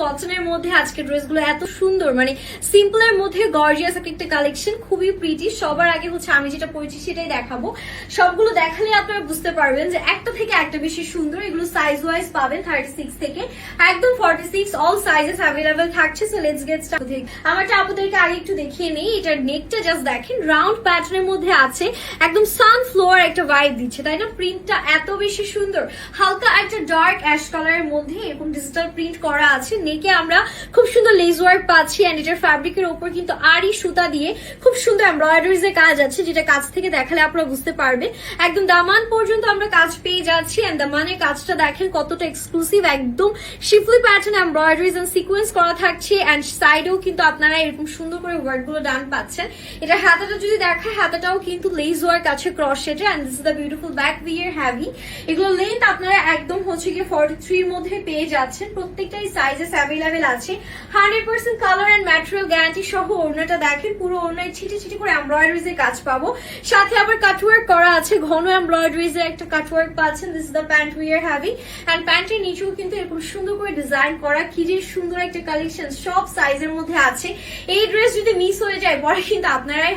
কটনের মধ্যে আজকে ড্রেসগুলো এত সুন্দর মানে সিম্পলের মধ্যে গর্জিয়াস একটা কালেকশন খুবই প্রিটি সবার আগে হচ্ছে আমি যেটা পড়েছি সেটাই দেখাবো। সবগুলো দেখালে আপনারা বুঝতে পারবেন যে একটা থেকে একটা বেশি সুন্দর, এগুলো সাইজ ওয়াইজ পাবেন থার্টি সিক্স থেকে। একদম forty six all sizes available থাকছে সো লেটস গেট আমারটা আপনাদেরকে আগে একটু দেখিয়ে নেই, এটার নেকটা জাস্ট দেখেন রাউন্ড প্যাটার্নের মধ্যে আছে, একদম সান সানফ্লোয়ার একটা ভাইব দিচ্ছে, তাই না? প্রিন্টটা এত বেশি সুন্দর, হালকা একটা ডার্ক অ্যাশ কালারের মধ্যে এরকম ডিজিটাল প্রিন্ট করা আছে নেকে আমরা খুব সুন্দর লেজ ওয়ার্ক পাচ্ছি এন্ড এটার ফ্যাব্রিকের উপর কিন্তু আরই সুতা দিয়ে খুব সুন্দর এমব্রয়ডারিজ এর কাজ আছে, যেটা কাছ থেকে দেখালে আপনারা বুঝতে পারবে একদম দামান পর্যন্ত আমরা কাজ পেয়ে যাচ্ছি এন্ড দামানের কাজটা দেখেন কতটা এক্সক্লুসিভ একদম schiffli pattern embroideries and sequence করা থাকছে এন্ড সাইডেও কিন্তু আপনারা এরকম সুন্দর করে ওয়ার্কগুলো ডান পাচ্ছেন। এটা হাতাটা যদি দেখায়, হাতাটাও কিন্তু লেজ ওয়ার্ক আছে ক্রস সেটে and this is the beautiful back wear heavy এগুলো লেন্থ আপনারা একদম হচ্ছে গিয়ে ফর্টি থ্রির মধ্যে পেয়ে যাচ্ছেন। প্রত্যেকটাই সাইজেস অ্যাভেলেবেল আছে। Hundred percent colour and material guarantee সহ ওড়নাটা দেখেন, পুরো ওড়নায় ছিটে ছিটে করে এমব্রয়ডারিজ এর কাজ পাবো। সাথে আবার কাটওয়ার্ক করা আছে, ঘন এমব্রয়ডারিজ এর একটা কাটওয়ার্ক পাচ্ছেন। This is the pant we are heavy and প্যান্টের নিচেও কিন্তু এরকম সুন্দর করে ডিজাইন করা, কি যে সুন্দর একটা কালেকশন সব সাইজের মধ্যে আছে। এই ড্রেস যদি মিস হয়ে যায়, পরে কিন্তু আপনারাই